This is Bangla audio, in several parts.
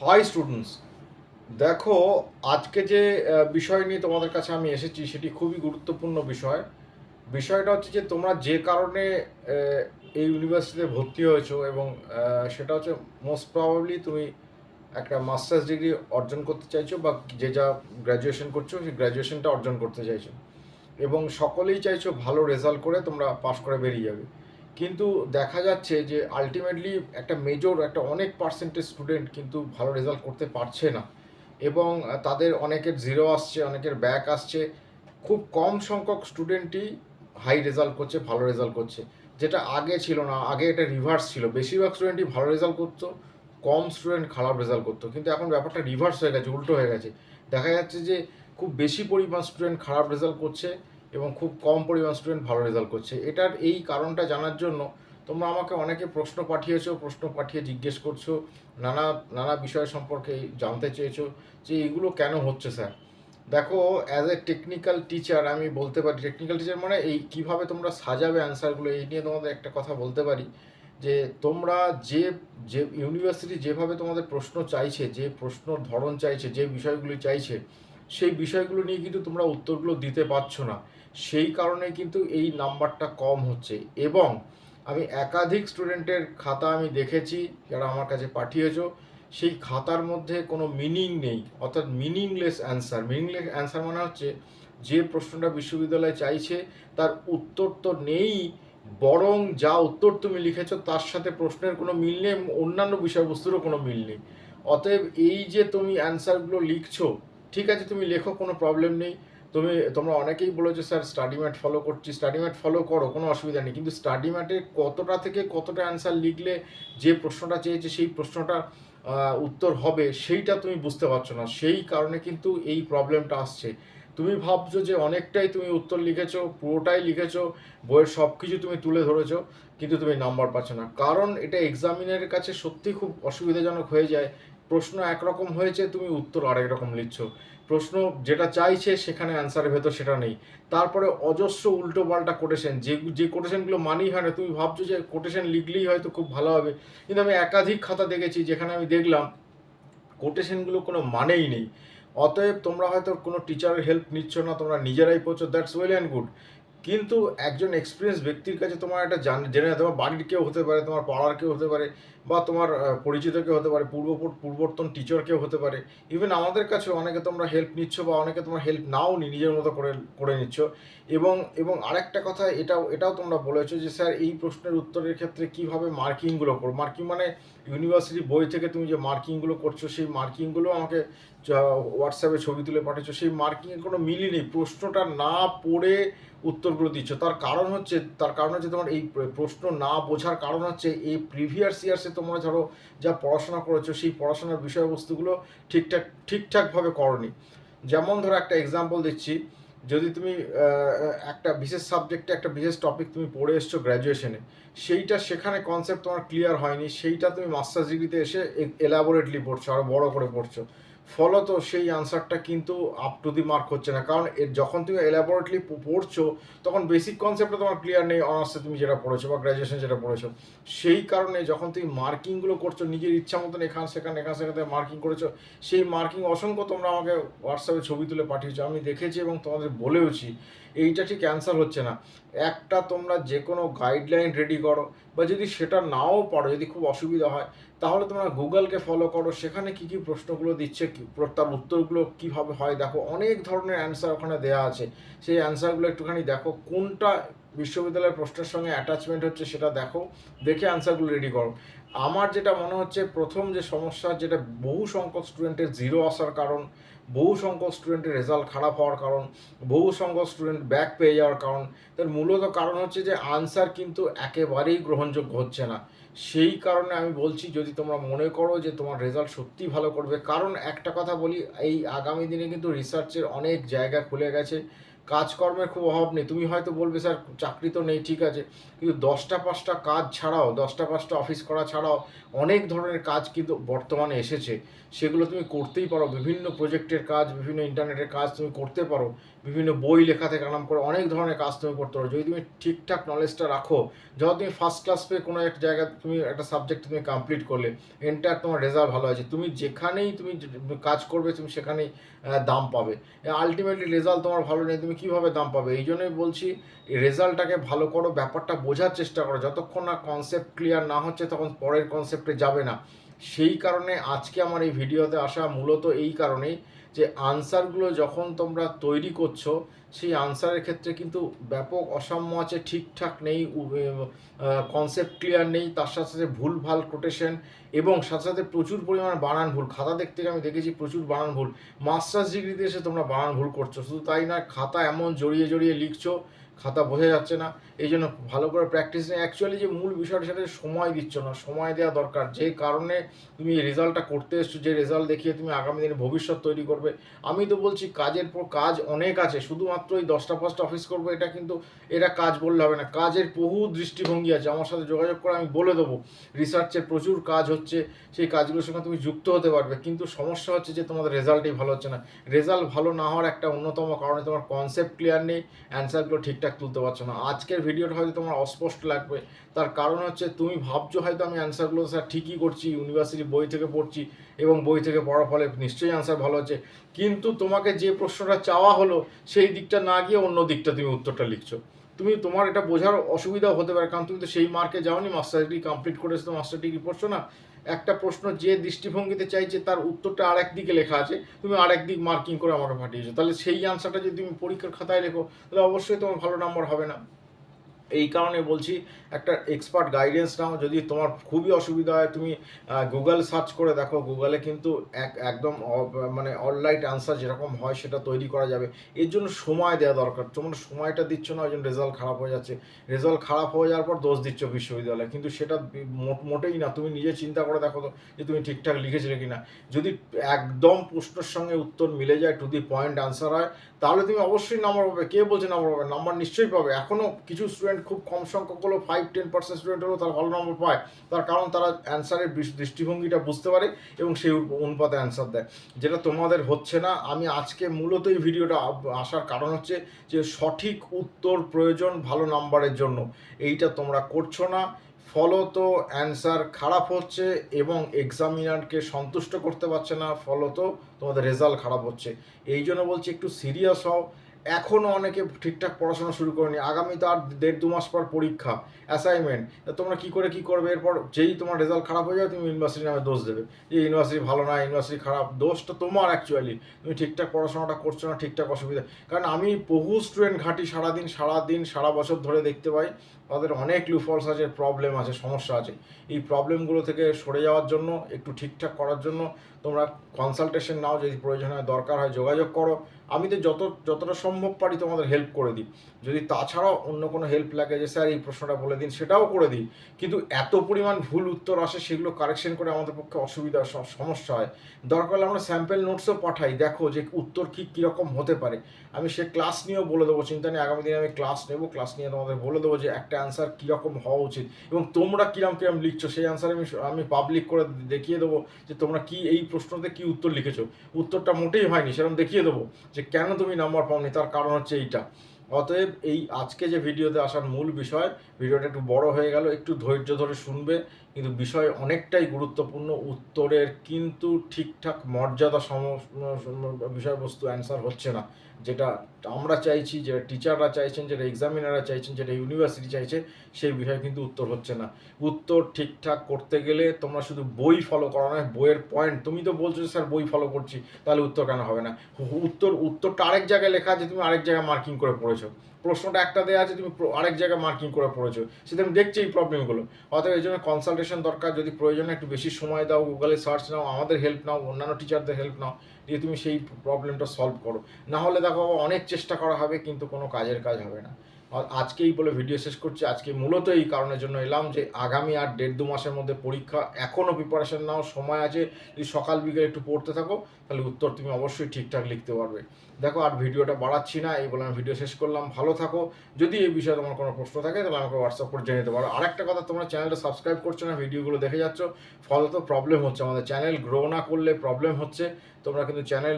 হাই স্টুডেন্টস দেখো, আজকে যে বিষয় নিয়ে তোমাদের কাছে আমি এসেছি, সেটি খুবই গুরুত্বপূর্ণ বিষয়। বিষয়টা হচ্ছে যে, তোমরা যে কারণে এই ইউনিভার্সিটিতে ভর্তি হয়েছো এবং সেটা হচ্ছে মোস্ট প্রবাবলি তুমি একটা মাস্টার্স ডিগ্রি অর্জন করতে চাইছো বা যে যা গ্র্যাজুয়েশন করছ, সেই গ্র্যাজুয়েশনটা অর্জন করতে চাইছো। এবং সকলেই চাইছো ভালো রেজাল্ট করে তোমরা পাশ করে বেরিয়ে যাবে। কিন্তু দেখা যাচ্ছে যে আলটিমেটলি একটা মেজর একটা অনেক পার্সেন্টেজ স্টুডেন্ট কিন্তু ভালো রেজাল্ট করতে পারছে না। এবং তাদের অনেকের জিরো আসছে, অনেকের ব্যাক আসছে। খুব কম সংখ্যক স্টুডেন্টই হাই রেজাল্ট করছে, ভালো রেজাল্ট করছে। যেটা আগে ছিল না, আগে এটা রিভার্স ছিল। বেশিরভাগ স্টুডেন্টই ভালো রেজাল্ট করতো, কম স্টুডেন্ট খারাপ রেজাল্ট করতো। কিন্তু এখন ব্যাপারটা রিভার্স হয়ে গেছে, উল্টো হয়ে গেছে। দেখা যাচ্ছে যে খুব বেশি পরিমাণ স্টুডেন্ট খারাপ রেজাল্ট করছে। এবং খুব কম পরিমাণ স্টুডেন্ট ভালো রেজাল্ট করছে। এটার এই কারণটা জানার জন্য তোমরা আমাকে অনেকে প্রশ্ন পাঠিয়েছো, প্রশ্ন পাঠিয়ে জিজ্ঞেস করছ, নানা নানা বিষয় সম্পর্কে জানতে চেয়েছো যে এগুলো কেন হচ্ছে স্যার দেখো অ্যাজ এ টেকনিক্যাল টিচার আমি বলতে পারি টেকনিক্যাল টিচার মানে এই কীভাবে তোমরা সাজাবে অ্যান্সারগুলো এই নিয়ে তোমাদের একটা কথা বলতে পারি যে তোমরা যে যে ইউনিভার্সিটি যেভাবে তোমাদের প্রশ্ন চাইছে, যে প্রশ্নর ধরন চাইছে, যে বিষয়গুলি চাইছে সেই বিষয়গুলো নিয়ে কিন্তু তোমরা উত্তরগুলো দিতে পারছ না। সেই কারণে কিন্তু এই নাম্বারটা কম হচ্ছে এবং আমি একাধিক স্টুডেন্টের খাতা আমি দেখেছি, যারা আমার কাছে পাঠিয়েছ। সেই খাতার মধ্যে কোনো মিনিং নেই, অর্থাৎ মিনিংলেস অ্যান্সার মিনিংলেস অ্যান্সার মানে হচ্ছে, যে প্রশ্নটা বিশ্ববিদ্যালয় চাইছে, তার উত্তর তো নেই, বরং যা উত্তর তুমি লিখেছো, তার সাথে প্রশ্নের কোনো মিল নেই অন্যান্য বিষয়বস্তুরও কোনো মিল নেই। অতএব এই যে তুমি অ্যান্সারগুলো লিখছো ঠিক আছে, তুমি লেখো, কোনো প্রবলেম নেই। তুমি, তোমরা অনেকেই বলেছ, স্যার স্টাডি ম্যাট ফলো করছি স্টাডি ম্যাট ফলো করো, কোনো অসুবিধা নেই। কিন্তু স্টাডি ম্যাটে কতটা থেকে কতটা অ্যান্সার লিখলে যে প্রশ্নটা চেয়েছে, সেই প্রশ্নটা উত্তর হবে, সেইটা তুমি বুঝতে পারছ না। সেই কারণে কিন্তু এই প্রবলেমটা আসছে। তুমি ভাবছ যে অনেকটাই তুমি উত্তর লিখেছো, পুরোটাই লিখেছো, বইয়ের সব কিছু তুমি তুলে ধরেছো, কিন্তু তুমি নাম্বার পাচ্ছ না। কারণ এটা এক্সামিনারের কাছে সত্যি খুব অসুবিধাজনক হয়ে যায়। প্রশ্ন একরকম হয়েছে, তুমি উত্তর আরেক রকম লিখছো। প্রশ্ন যেটা চাইছে সেখানে অ্যান্সারের ভেতর সেটা নেই। তারপরে অজস্র উল্টো পাল্টা কোটেশন যে যে কোটেশনগুলো মানেই হয় না, তুমি ভাবছ যে কোটেশন লিখলেই হয়তো খুব ভালো হবে। কিন্তু আমি একাধিক খাতা দেখেছি যেখানে আমি দেখলাম কোটেশনগুলো কোনো মানেই নেই। অতএব তোমরা হয়তো কোনো টিচারের হেল্প নিচ্ছ না, তোমরা নিজেরাই পড়ছো দ্যাটস ওয়েল অ্যান্ড গুড কিন্তু একজন এক্সপিরিয়েন্স ব্যক্তির কাছে তোমার একটা জান, জেনে তোমার বাড়ির কেউ হতে পারে, তোমার পাড়ার কেউ হতে পারে, বা তোমার পরিচিত কেউ হতে পারে, পূর্ব পূর্বর্তন টিচার কেউ হতে পারে। ইভেন আমাদের কাছে অনেকে তোমরা হেল্প নিচ্ছ বা অনেকে তোমরা হেল্প নাও নি, নিজের মতো করে করে নিচ্ছ। এবং এবং আরেকটা কথা, এটাও এটাও তোমরা বলেছ যে, স্যার, এই প্রশ্নের উত্তরের ক্ষেত্রে কীভাবে মার্কিংগুলো করো মার্কিং মানে ইউনিভার্সিটি বই থেকে তুমি যে মার্কিংগুলো করছ, সেই মার্কিংগুলো আমাকে হোয়াটসঅ্যাপে ছবি তুলে পাঠিয়েছো, সেই মার্কিংয়ের কোনো মিলই নেই। প্রশ্নটা না পড়ে উত্তরগুলো দিচ্ছ। তার কারণ হচ্ছে, তার কারণ হচ্ছে তোমার এই প্রশ্ন না বোঝার কারণ হচ্ছে, এই প্রিভিয়াস ইয়ার্সে তোমরা ধরো যা পড়াশোনা করেছ, সেই পড়াশোনার বিষয়বস্তুগুলো ঠিকঠাক, ঠিকঠাকভাবে করনি। যেমন ধরো একটা এক্সাম্পল দিচ্ছি যদি তুমি একটা বিশেষ সাবজেক্টে একটা বিশেষ টপিক তুমি পড়ে এসছো গ্র্যাজুয়েশনে সেইটা সেখানে কনসেপ্ট তোমার ক্লিয়ার হয়নি, সেইটা তুমি মাস্টার্স ডিগ্রিতে এসে এলাবোরেটলি পড়ছো আরও বড় করে পড়ছো। ফলত সেই আনসারটা কিন্তু আপ টু দি মার্ক হচ্ছে না। কারণ এর যখন তুমি এলাবোরেটলি পড়ছো, তখন বেসিক কনসেপ্টটা তোমার ক্লিয়ার নেই অনার্সে তুমি যেটা পড়েছো বা গ্র্যাজুয়েশন যেটা পড়েছো। সেই কারণে যখন তুমি মার্কিংগুলো করছ, নিজের ইচ্ছা মতন এখান সেখানে এখান সেখানে মার্কিং করেছ, সেই মার্কিং অসংখ্য তোমরা আমাকে হোয়াটসঅ্যাপে ছবি তুলে পাঠিয়েছো। আমি দেখেছি এবং তোমাদের বলেওছি, এইটা ঠিক অ্যান্সার হচ্ছে না। একটা তোমরা যে কোনো গাইডলাইন রেডি করো বা যদি সেটা নাও পারো, যদি খুব অসুবিধা হয় তাহলে তোমরা গুগলকে ফলো করো, সেখানে কি কি প্রশ্নগুলো দিচ্ছে তার উত্তরগুলো কীভাবে হয়, দেখো অনেক ধরনের অ্যান্সার ওখানে দেওয়া আছে। সেই অ্যান্সারগুলো একটুখানি দেখো, কোনটা বিশ্ববিদ্যালয়ের প্রশ্নের সঙ্গে অ্যাটাচমেন্ট হচ্ছে সেটা দেখো, দেখে অ্যান্সারগুলো রেডি করো। আমার যেটা মনে হচ্ছে, প্রথম যে সমস্যা, যেটা বহু সংখ্যক স্টুডেন্টের জিরো আসার কারণ, বহু সংখ্যক স্টুডেন্টের রেজাল্ট খারাপ হওয়ার কারণ, বহু সংখ্যক স্টুডেন্ট ব্যাক পেয়ে যাওয়ার কারণ, তার মূলত কারণ হচ্ছে যে আনসার কিন্তু একেবারেই গ্রহণযোগ্য হচ্ছে না। সেই কারণে আমি বলছি, যদি তোমরা মনে করো যে তোমার রেজাল্ট সত্যিই ভালো করবে, কারণ একটা কথা বলি, এই আগামী দিনে কিন্তু রিসার্চের অনেক জায়গা খুলে গেছে। কাজকর্মের খুব অভাব নেই। তুমি হয়তো বলবে, স্যার, চাকরি তো নেই, ঠিক আছে। কিন্তু দশটা পাঁচটা কাজ ছাড়াও, দশটা পাঁচটা অফিস করা ছাড়াও অনেক ধরনের কাজ কিন্তু বর্তমানে এসেছে। সেগুলো তুমি করতেই পারো। বিভিন্ন প্রজেক্টের কাজ, বিভিন্ন ইন্টারনেটের কাজ তুমি করতে পারো। বিভিন্ন বই লেখা থেকে আরম্ভ করে অনেক ধরনের কাজ তুমি করতে পারো। যদি তুমি ঠিকঠাক নলেজটা রাখো, যখন তুমি ফার্স্ট ক্লাস পেয়ে কোনো একটা জায়গায় তুমি একটা সাবজেক্ট তুমি কমপ্লিট করলে এন্টার তোমার রেজাল্ট ভালো হয়েছে। তুমি যেখানেই তুমি কাজ করবে, তুমি সেখানেই দাম পাবে। আলটিমেটলি রেজাল্ট তোমার ভালো নেই, তুমি কীভাবে দাম পাবে? এই জন্যই বলছি রেজাল্টটাকে ভালো করো, ব্যাপারটা বোঝার চেষ্টা করো। যতক্ষণ না কনসেপ্ট ক্লিয়ার না হচ্ছে, তখন পরের কনসেপ্টে যাবে না। সেই কারণে আজকে আমার এই ভিডিওতে আসা মূলত এই কারণেই যে আনসারগুলো যখন তোমরা তৈরি করছ, সেই আনসারের ক্ষেত্রে কিন্তু ব্যাপক অসাম্য আছে, ঠিকঠাক নেই কনসেপ্ট ক্লিয়ার নেই, তার সাথে সাথে ভুল, ভালো কোটেশন এবং সাথে সাথে প্রচুর পরিমাণে বানান ভুল। খাতা দেখতে আমি দেখেছি প্রচুর বানান ভুল। মাস্টার্স ডিগ্রিতে এসে তোমরা বানান ভুল করছ। শুধু তাই না খাতা এমন জড়িয়ে জড়িয়ে লিখছো খাতা বোঝা যাচ্ছে না, এই জন্য ভালো করে প্র্যাকটিস নেই অ্যাকচুয়ালি যে মূল বিষয়টা সেটা সময় দিচ্ছ না, সময় দেওয়া দরকার। যে কারণে তুমি রেজাল্টটা করতে এসছো, যে রেজাল্ট দেখিয়ে তুমি আগামী দিনে ভবিষ্যৎ তৈরি করবে। আমি তো বলছি কাজের পর কাজ অনেক আছে, শুধুমাত্র এই দশটা পাঁচটা অফিস করব, এটা কিন্তু এটা কাজ বললে হবে না। কাজের বহু দৃষ্টিভঙ্গি আছে, আমার সাথে যোগাযোগ করে আমি বলে দেবো। রিসার্চের প্রচুর কাজ হচ্ছে, সেই কাজগুলোর সঙ্গে তুমি যুক্ত হতে পারবে। কিন্তু সমস্যা হচ্ছে যে তোমাদের রেজাল্টই ভালো হচ্ছে না। রেজাল্ট ভালো না হওয়ার একটা অন্যতম কারণে, তোমার কনসেপ্ট ক্লিয়ার নেই অ্যান্সারগুলো ঠিকঠাক তুলতে পারছ না। আজকের ভিডিওটা হয়তো তোমার অস্পষ্ট লাগবে। তার কারণ হচ্ছে তুমি ভাবছ হয়তো আমি অ্যান্সারগুলো স্যার ঠিকই করছি ইউনিভার্সিটি বই থেকে পড়ছি এবং বই থেকে পড়ার ফলে নিশ্চয়ই অ্যান্সার ভালো হচ্ছে। কিন্তু তোমাকে যে প্রশ্নটা চাওয়া হলো, সেই দিকটা না গিয়ে অন্য দিকটা তুমি উত্তরটা লিখছো। তুমি তোমার এটা বোঝার অসুবিধাও হতে পারে, কারণ তুমি তো সেই মার্কে যাওনি মাস্টার ডিগ্রি কমপ্লিট করেছ তো মাস্টার ডিগ্রি পড়ছো না। একটা প্রশ্ন যে দৃষ্টিভঙ্গিতে চাইছে তার উত্তরটা আর দিকে লেখা আছে, তুমি আর দিক মার্কিং করে আমাকে পাঠিয়েছো। তাহলে সেই আনসারটা যদি তুমি পরীক্ষার খাতায় লেখো, তাহলে অবশ্যই তোমার ভালো নম্বর হবে না। এই কারণে বলছি, একটা এক্সপার্ট গাইডেন্স নাও, যদি তোমার খুবই অসুবিধা হয়, তুমি গুগল সার্চ করে দেখো গুগলে কিন্তু এক, একদম মানে অনলাইন আনসার যেরকম হয় সেটা তৈরি করা যাবে। এর জন্য সময় দেওয়া দরকার। তোমরা সময়টা দিচ্ছ না, ওই জন্য রেজাল্ট খারাপ হয়ে যাচ্ছে। রেজাল্ট খারাপ হয়ে যাওয়ার পর দোষ দিচ্ছ বিশ্ববিদ্যালয়ে। কিন্তু সেটা মোটেই না। তুমি নিজে চিন্তা করে দেখো তো যে তুমি ঠিকঠাক লিখেছিলে কিনা। যদি একদম প্রশ্নের সঙ্গে উত্তর মিলে যায় টু দি পয়েন্ট আনসার হয়, তাহলে তুমি অবশ্যই নাম্বার পাবে। কে বলছে নাম্বার পাবে? নাম্বার নিশ্চয়ই পাবে। এখনও কিছু স্টুডেন্ট খুব কম সংখ্যক হলো ফাইভ টেন পার্সেন্ট স্টুডেন্ট হলেও তারা ভালো নম্বর পায়। তার কারণ তারা অ্যান্সারের দৃষ্টিভঙ্গিটা বুঝতে পারে এবং সেই অনুপাতে অ্যান্সার দেয়। যেটা তোমাদের হচ্ছে না, আমি আজকে মূলত এই ভিডিওটা আসার কারণ হচ্ছে যে সঠিক উত্তর প্রয়োজন ভালো নাম্বারের জন্য। এইটা তোমরা করছ না, ফলত অ্যান্সার খারাপ হচ্ছে এবং এক্সামিনারকে সন্তুষ্ট করতে পারছে না, ফলত তোমাদের রেজাল্ট খারাপ হচ্ছে। এই জন্য বলছি একটু সিরিয়াস হও এখনও অনেকে ঠিকঠাক পড়াশোনা শুরু করেনি। আগামী তো আর দেড় দু মাস পর পরীক্ষা অ্যাসাইনমেন্ট তোমরা কি করে কি করবে? এরপর যেই তোমার রেজাল্ট খারাপ হয়ে যাবে, তুমি ইউনিভার্সিটি নামে দোষ দেবে। যে ইউনিভার্সিটি ভালো না ইউনিভার্সিটি খারাপ দোষটা তোমার অ্যাকচুয়ালি তুমি ঠিকঠাক পড়াশোনাটা করছ না, ঠিকঠাক অসুবিধা। কারণ আমি বহু স্টুডেন্ট ঘাঁটি সারাদিন সারাদিন, সারা বছর ধরে দেখতে পাই, তাদের অনেক লুফলস আছে প্রবলেম আছে, সমস্যা আছে। এই প্রবলেমগুলো থেকে সরে যাওয়ার জন্য, একটু ঠিকঠাক করার জন্য তোমরা কনসালটেশন নাও, যদি প্রয়োজন হয়, দরকার হয়, যোগাযোগ করো। আমি তো যত, যতটা সম্ভব পারি তোমাদের হেল্প করে দিই। যদি তাছাড়াও অন্য কোনো হেল্প লাগে যে, স্যার, এই প্রশ্নটা বলে দিন সেটাও করে দিই। কিন্তু এত পরিমাণ ভুল উত্তর আসে, সেগুলো কারেকশন করে আমাদের পক্ষে অসুবিধা সমস্যা হয়। দরকার হলে আমরা স্যাম্পেল নোটসও পাঠাই। দেখো যে, উত্তর কী কীরকম হতে পারে। আমি সে ক্লাস নিয়েও বলে দেবো, চিন্তা নেই, আগামী দিনে আমি ক্লাস নেব। ক্লাস নিয়ে তোমাদের বলে দেবো যে, একটা অ্যান্সার কীরকম হওয়া উচিত। এবং তোমরা কিরম কিরম লিখছো, সেই অ্যান্সার আমি আমি পাবলিক করে দেখিয়ে দেবো যে, তোমরা কি এই প্রশ্নতে কি উত্তর লিখেছো? উত্তরটা মোটেই হয়নি, সেরকম দেখিয়ে দেবো যে কেন তুমি নাম্বার পাওনি, তার কারণ হচ্ছে এইটা। অতএব এই আজকে যে ভিডিওতে আসার মূল বিষয় ভিডিওটা একটু বড় হয়ে গেল, একটু ধৈর্য ধরে শুনবে কিন্তু বিষয় অনেকটাই গুরুত্বপূর্ণ। উত্তরের কিন্তু ঠিকঠাক মর্যাদা সম বিষয়বস্তু অ্যান্সার হচ্ছে না। যেটা আমরা চাইছি যেটা টিচাররা চাইছেন যেটা এক্সামিনাররা চাইছেন যেটা ইউনিভার্সিটি চাইছে সেই বিষয়ে কিন্তু উত্তর হচ্ছে না। উত্তর ঠিকঠাক করতে গেলে তোমরা শুধু বই ফলো করো না বইয়ের পয়েন্ট তুমি তো বলছো যে, স্যার বই ফলো করছি। তাহলে উত্তর কেন হবে না? উত্তর উত্তরটা আরেক জায়গায় লেখা আছে তুমি আরেক জায়গায় মার্কিং করে পড়েছো। প্রশ্নটা একটা দেওয়া আছে, তুমি আরেক জায়গায় মার্কিং করে পড়েছো। সেটা আমি দেখছি এই প্রবলেমগুলো অতএব এই জন্য কনসালটেশন দরকার, যদি প্রয়োজনে একটু বেশি সময় দাও গুগলে সার্চ নাও, আমাদের হেল্প নাও, অন্যান্য টিচারদের হেল্প নাও, দিয়ে তুমি সেই প্রবলেমটা সলভ করো। না হলে দেখো অনেক চেষ্টা করা হবে, কিন্তু কোনো কাজের কাজ হবে না। আজকেই বলে ভিডিও শেষ করছি। আজকে মূলত এই কারণের জন্য এলাম যে, আগামী আর দেড় দু মাসের মধ্যে পরীক্ষা এখনও প্রিপারেশন নাও, সময় আছে। যদি সকাল বিকেল একটু পড়তে থাকো, তাহলে উত্তর তুমি অবশ্যই ঠিকঠাক লিখতে পারবে। দেখো আর ভিডিওটা বাড়াচ্ছি না, এই বলে আমি ভিডিও শেষ করলাম। ভালো থাকো। যদি এই বিষয়ে তোমার কোনো প্রশ্ন থাকে, তাহলে আমাকে হোয়াটসঅ্যাপ করে জেনে নিতে পারো। আরেকটা কথা, তোমরা চ্যানেলটা সাবস্ক্রাইব করছ না, ভিডিওগুলো দেখে যাচ্ছ ফলত প্রবলেম হচ্ছে। আমাদের চ্যানেল গ্রো না করলে প্রবলেম হচ্ছে। তোমরা কিন্তু চ্যানেল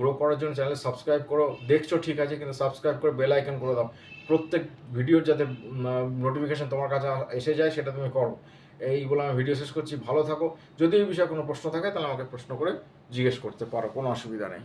গ্রো করার জন্য চ্যানেল সাবস্ক্রাইব করো। দেখছ, ঠিক আছে, কিন্তু সাবস্ক্রাইব করে বেল আইকন করে দাও। প্রত্যেক ভিডিওর যাতে নোটিফিকেশন তোমার কাছে এসে যায়, সেটা তুমি করো। এইগুলো আমি ভিডিও শেষ করছি। ভালো থাকো। যদি এই বিষয়ে কোনো প্রশ্ন থাকে, তাহলে আমাকে প্রশ্ন করে জিজ্ঞেস করতে পারো। কোনো অসুবিধা নেই।